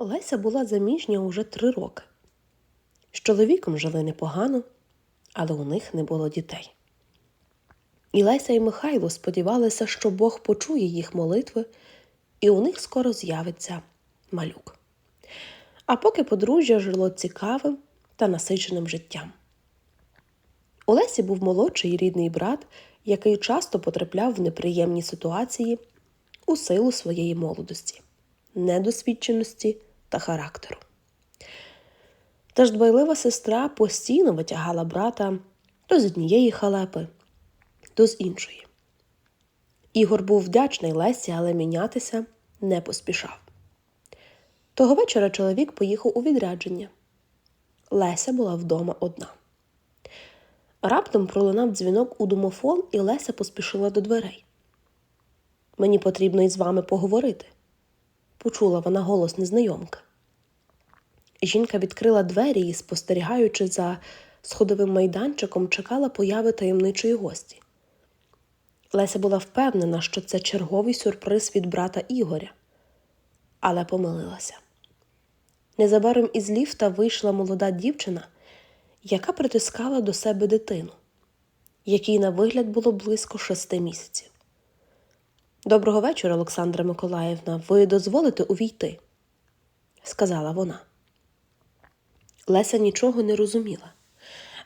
Леся була заміжня уже три роки. З чоловіком жили непогано, але у них не було дітей. І Леся і Михайло сподівалися, що Бог почує їх молитви, і у них скоро з'явиться малюк. А поки подружжя жило цікавим та насиченим життям. У Лесі був молодший рідний брат, який часто потрапляв в неприємні ситуації у силу своєї молодості, недосвідченості та характеру. Тож дбайлива сестра постійно витягала брата то з однієї халепи, то з іншої. Ігор був вдячний Лесі, але мінятися не поспішав. Того вечора чоловік поїхав у відрядження. Леся була вдома одна. Раптом пролунав дзвінок у домофон, і Леся поспішила до дверей. Мені потрібно із вами поговорити, почула вона голос незнайомки. Жінка відкрила двері і, спостерігаючи за сходовим майданчиком, чекала появи таємничої гості. Леся була впевнена, що це черговий сюрприз від брата Ігоря, але помилилася. Незабаром із ліфта вийшла молода дівчина, яка притискала до себе дитину, якій на вигляд було близько шести місяців. Доброго вечора, Олександра Миколаївна. Ви дозволите увійти? сказала вона. Леся нічого не розуміла.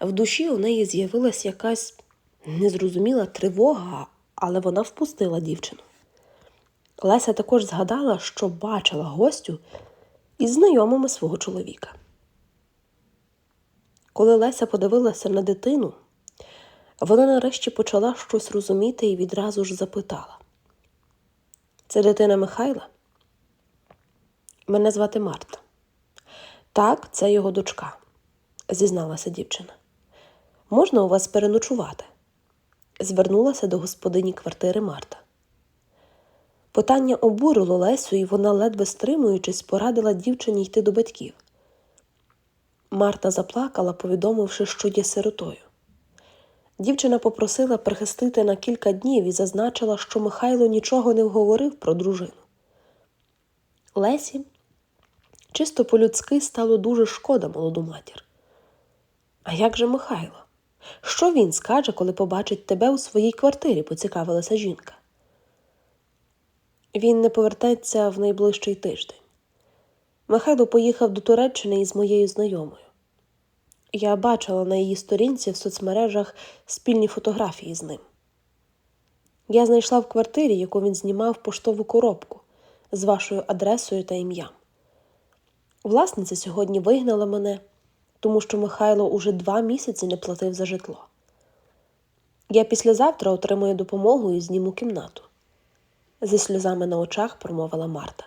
В душі у неї з'явилась якась незрозуміла тривога, але вона впустила дівчину. Леся також згадала, що бачила гостю із знайомими свого чоловіка. Коли Леся подивилася на дитину, вона нарешті почала щось розуміти і відразу ж запитала: Це дитина Михайла? Мене звати Марта. Так, це його дочка, зізналася дівчина. Можна у вас переночувати? звернулася до господині квартири Марта. Питання обурило Лесю, і вона, ледве стримуючись, порадила дівчині йти до батьків. Марта заплакала, повідомивши, що є сиротою. Дівчина попросила прихистити на кілька днів і зазначила, що Михайло нічого не вговорив про дружину. Лесі чисто по-людськи стало дуже шкода молоду матір. А як же Михайло? Що він скаже, коли побачить тебе у своїй квартирі? поцікавилася жінка. Він не повертається в найближчий тиждень. Михайло поїхав до Туреччини із моєю знайомою. Я бачила на її сторінці в соцмережах спільні фотографії з ним. Я знайшла в квартирі, яку він знімав поштову коробку з вашою адресою та ім'ям. Власниця сьогодні вигнала мене, тому що Михайло уже два місяці не платив за житло. Я післязавтра отримую допомогу і зніму кімнату. Зі сльозами на очах промовила Марта.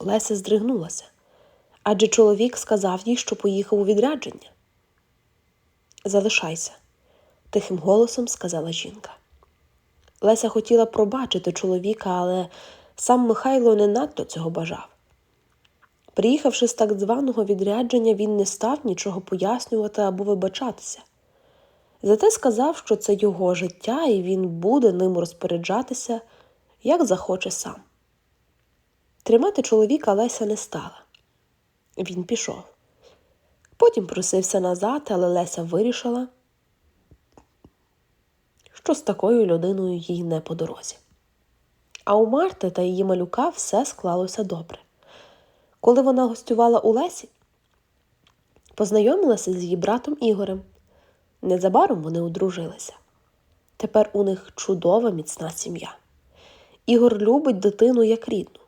Леся здригнулася, адже чоловік сказав їй, що поїхав у відрядження. Залишайся, тихим голосом сказала жінка. Леся хотіла пробачити чоловіка, але сам Михайло не надто цього бажав. Приїхавши з так званого відрядження, він не став нічого пояснювати або вибачатися. Зате сказав, що це його життя, і він буде ним розпоряджатися, як захоче сам. Тримати чоловіка Леся не стала. Він пішов. Потім просився назад, але Леся вирішила, що з такою людиною їй не по дорозі. А у Марти та її малюка все склалося добре. Коли вона гостювала у Лесі, познайомилася з її братом Ігорем. Незабаром вони одружилися. Тепер у них чудова міцна сім'я. Ігор любить дитину як рідну.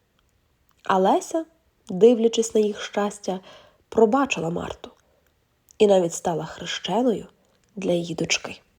А Леся, дивлячись на їх щастя, пробачила Марту і навіть стала хрещеною для її дочки.